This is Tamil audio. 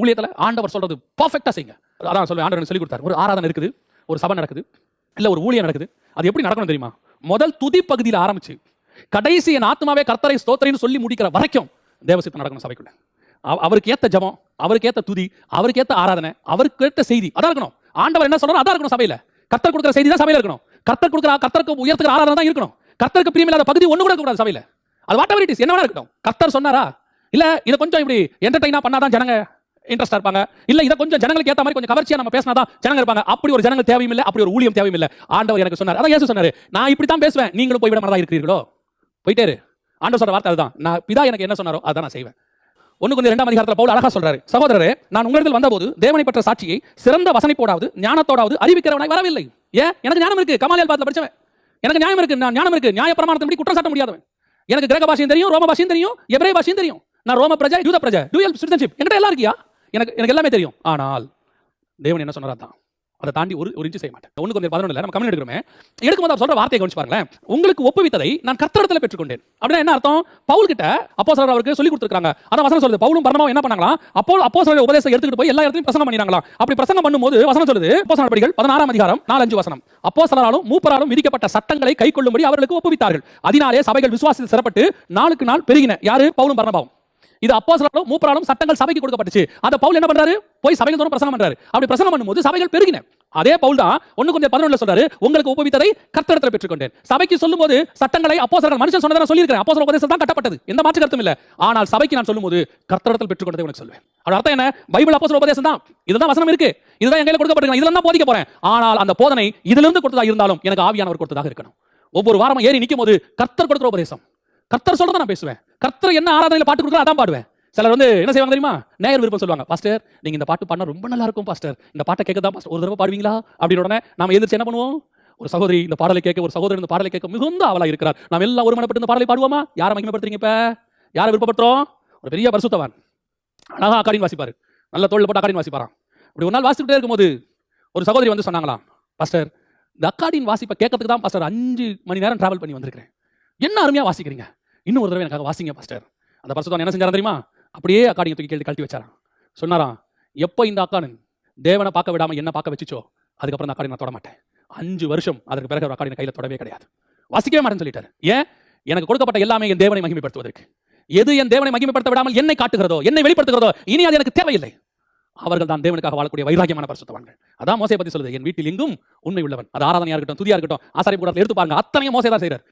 ஊழியத்தில் ஆண்டவர் சொல்றது பர்ஃபெக்டாக செய்யுங்க அதான் சொல்லுவேன் ஆண்டவர் சொல்லி கொடுத்தாரு. ஒரு ஆராதனை இருக்குது ஒரு சபை நடக்குது இல்லை ஒரு ஊழியம் நடக்குது. அது எப்படி நடக்கணும் தெரியுமா? முதல் துதி பகுதியில் ஆரம்பிச்சு கடைசி என் ஆத்மாவே கர்த்தரை ஸ்தோத்திரின்னு சொல்லி முடிக்கிற வரைக்கும் தேவசித்தம் நடக்கணும் சபைக்குள்ள. அவருக்கு ஏத்த ஜெபம் அவருக்கு ஏத்த துதி அவருக்கு ஏத்த ஆராதனை அவருக்கு ஏற்ற செய்தி அதான் இருக்கணும். ஆண்டவர் என்ன சொல்றாரோ அதான் இருக்கணும் சபையில. கர்த்தர் கொடுக்குற செய்தி தான் சபையில இருக்கணும். கர்த்தர் கொடுக்குற கர்த்தருக்கு உயர்த்துக்கிற ஆராதனை தான் இருக்கணும். கர்த்தருக்கு பிரியமில்லாத பகுதி ஒன்று கூட கூடாது சபையில. அது வாட் எவர் இட் இஸ் என்ன வேணா இருக்கட்டும். கர்த்தர் சொன்னாரா? இல்ல இதை கொஞ்சம் இப்படி என்டர்டைனா பண்ணாதான் ஜனங்க இன்ட்ரெஸ்டாக இருப்பாங்க. இல்ல இதை கொஞ்சம் ஜனங்களுக்கு ஏத்த மாதிரி கொஞ்சம் கவர்ச்சியா நம்ம பேசினாதான் ஜனங்க இருப்பாங்க. அப்படி ஒரு ஜனங்கள் தேவையும் இல்லை அப்படி ஒரு ஊழியம் தேவையும் இல்லை ஆண்டவர் எனக்கு சொன்னார். அதான் ஏசு சொன்னார். நான் இப்படி தான் பேசுவேன். நீங்களும் போய் விட மாதிரி இருக்கிறீர்களோ? போயிட்டே ஆண்டவர் சொல்ற வார்த்தை அதுதான். நான் பிதா எனக்கு என்ன சொன்னாரோ அதான் நான் செய்வேன். ஒன்று கொஞ்சம் ரெண்டாம் அதிகாரத்தில் பவுல் அழகா சொல்றாரு. சகோதரரே நான் உங்களிடத்தில் வந்தபோது தேவனை பெற்ற சாட்சியை சிறந்த வசனிப்போடாவது ஞானத்தோடாவது அறிவிக்கிறவனாய் வரவில்லை. ஏன்? எனக்கு ஞானம் இருக்கு. கமாலியல் பாத்துல படிச்சவன். எனக்கு ஞானம் இருக்கு. நான் ஞானம் இருக்கு. நியாயப்பிரமாணத்தை படி குற்றம் சாட்ட முடியாதவன். எனக்கு கிரக பாஷையும் தெரியும் ரோம பாஷையும் தெரியும் எபிரே பாஷையும் தெரியும். நான் ரோம பிரஜா யூத பிரஜா டூயல் சிட்டிசன்ஷிப். என்கிட்ட எல்லாம் இருக்கியா? எனக்கு எனக்கு எல்லாமே தெரியும். ஆனால் தேவன் என்ன சொன்னாரா தான் அதை தாண்டி ஒரு ஒரு இன்ச்சு செய்ய மாட்டேன். ஒன்று கொஞ்சம் பதினொன்று நம்ம கம்மி எடுக்கிறோமே. எடுக்கும்போது அவர் சொல்ற வார்த்தையை கவனிச்சு பாருங்களேன். உங்களுக்கு ஒப்புவித்ததை நான் கர்த்தரத்தில் பெற்றுக்கொண்டேன். அப்படின்னா என்ன அர்த்தம்? பவுல் கிட்ட அப்போ அவருக்கு சொல்லி கொடுத்துருக்காங்க அதான் வசனம் சொல்லுது. பவுலும் பரணமும் என்ன பண்ணாங்களா அப்போ அப்போ உபதேசம் எடுத்துக்கிட்டு போய் எல்லா இடத்துலையும் பிரசங்கம் பண்ணினாங்களா அப்படி பிரசங்கம் பண்ணும்போது வசனம் சொல்லுது. அப்போ படிகள் பதினாறாம் அதிகாரம் நாலஞ்சு வசனம். அப்போ சாராலும் மூப்பராலும் விதிக்கப்பட்ட சட்டங்களை கை கொள்ளும்படி அவர்களுக்கு ஒப்புவித்தார்கள். அதனாலே சபைகள் விசுவாசத்தில் சிறப்பட்டு நாளுக்கு நாள் பெருகின. யாரு? பவுலும் பரணபாவும். இது அப்போஸ்தலர்களும் மூப்பராலும் சட்டங்கள் சபைக்கு கொடுக்கப்பட்டுச்சு. அந்த பவுல் என்ன பண்றாரு? போய் சபைகள் தோறும் பிரசனம் பண்றாரு. அப்படி பிரசனம் பண்ணும்போது சபைகள் பெருகின. அதே பவுல் தான் ஒன்னு கொஞ்சம் பதினொன்று சொல்றாரு உங்களுக்கு உபவித்ததை கர்த்தடத்தில் பெற்றுக்கொண்டேன். சபைக்கு சொல்லும்போது சட்டங்களை அப்போஸ்தலர்கள் மனுஷன் சொன்னதை நான் சொல்லியிருக்கிறேன் அப்போஸ்தல உபதேசம் தான் கட்டப்பட்டது. எந்த மாற்று கருத்தும் இல்ல. ஆனால் சபைக்கு நான் சொல்லும்போது கர்த்தடத்தில் பெற்றுக்கொண்டதை உனக்கு சொல்வேன் அதோட அர்த்தம் என்ன? பைபிள் அப்போஸ்தல உபதேசம் தான். இதுதான் வசனம் இருக்கு. இதுதான் என் கையில கொடுக்கப்பட்டிருக்கணும் இதெல்லாம் தான் போதிக்க போறேன். ஆனால் அந்த போதனை இதிலிருந்து கொடுத்ததா இருந்தாலும் எனக்கு ஆவியானவர் கொடுத்ததாக இருக்கணும். ஒவ்வொரு வாரமும் ஏறி நிற்கும் போது கர்த்தர் கொடுக்குற உபதேசம். கர்த்தர் சொல்றதை நான் பேசுவேன். கர்த்தர் என்ன ஆராதனையில் பாட்டு கொடுக்குறா அதான் பாடுவேன். சிலர் வந்து என்ன செய்வாங்க தெரியுமா? நேயர் விருப்பம் சொல்லுவாங்க. பாஸ்டர் நீங்க இந்த பாட்டு பாடினா ரொம்ப நல்லா இருக்கும் பாஸ்டர் இந்த பாட்டை கேட்க தான் பாஸ்டர் ஒரு தடவை பாடுவீங்களா? அப்படின்னு உடனே நாம எதிர்த்து என்ன பண்ணுவோம்? ஒரு சகோதரி இந்த பாடலை கேட்க ஒரு சகோதரன் இந்த பாடலை கேட்க மிகுந்த அவளா இருக்கிறார். நாம் எல்லாம் ஒருமனப்பட்டு இந்த பாடலை பாடுவோமா? யாரை மகிமைப்படுத்துறீங்க இப்ப? யாரை விருப்பப்படுறோம் ஒரு பெரிய பரிசுத்தவான். அழகா அக்காடின்னு வாசிப்பாரு. நல்ல தோல்ல போட்டு அக்காடின்னு வாசிப்பாராம். அப்படி ஒரு நாள் வாசிக்கிட்டே இருக்கும்போது ஒரு சகோதரி வந்து சொன்னாங்களாம். பாஸ்டர் இந்த அக்காடின் வாசிப்பை கேட்கறதுக்கு தான் பாஸ்டர் அஞ்சு மணி நேரம் டிராவல் பண்ணி வந்திருக்கிறேன். என்ன அருமையாக வாசிக்கிறீங்க? இன்னும் ஒரு தடவை எனக்காக வாசிங்க பாஸ்டர் அந்த பரிசுத்தான் என்ன செஞ்சாரா தெரியுமா? அப்படியே அக்காடிங்க தூக்கி கேள்வி கழட்டி வச்சாரான் சொன்னாராம் எப்போ இந்த அக்கானு தேவனை பார்க்க விடாம என்ன பார்க்க வச்சுச்சோ அதுக்கப்புறம் அந்த அக்காடி நான் தொட மாட்டேன் அஞ்சு வருஷம் அதுக்கு பிறகு ஒரு அக்காடின கையில தொடவே கிடையாது. வாசிக்கவே மாட்டேன்னு சொல்லிட்டாரு. ஏன்? எனக்கு கொடுக்கப்பட்ட எல்லாமே என் தேவனை மகிமைப்படுத்துவதற்கு. எது என் தேவனை மகிமைப்படுத்த விடாமல் என்னை காட்டுகிறதோ என்னை வெளிப்படுத்துகிறதோ இனி அது எனக்கு தேவையில்லை. அவர்கள் தான் தேவனுக்காக வாழக்கூடிய வைராகியமான பரிசுத்தவான்கள் அதான் மோசை பத்தி சொல்லுது என் வீட்டில் எங்கும் உண்மை உள்ளவன். அது ஆராதனையா இருக்கட்டும் துதியா இருக்கட்டும் ஆசாரி கூட எடுத்து பாருங்க அத்தனையும் மோசை தான் செய்யறார்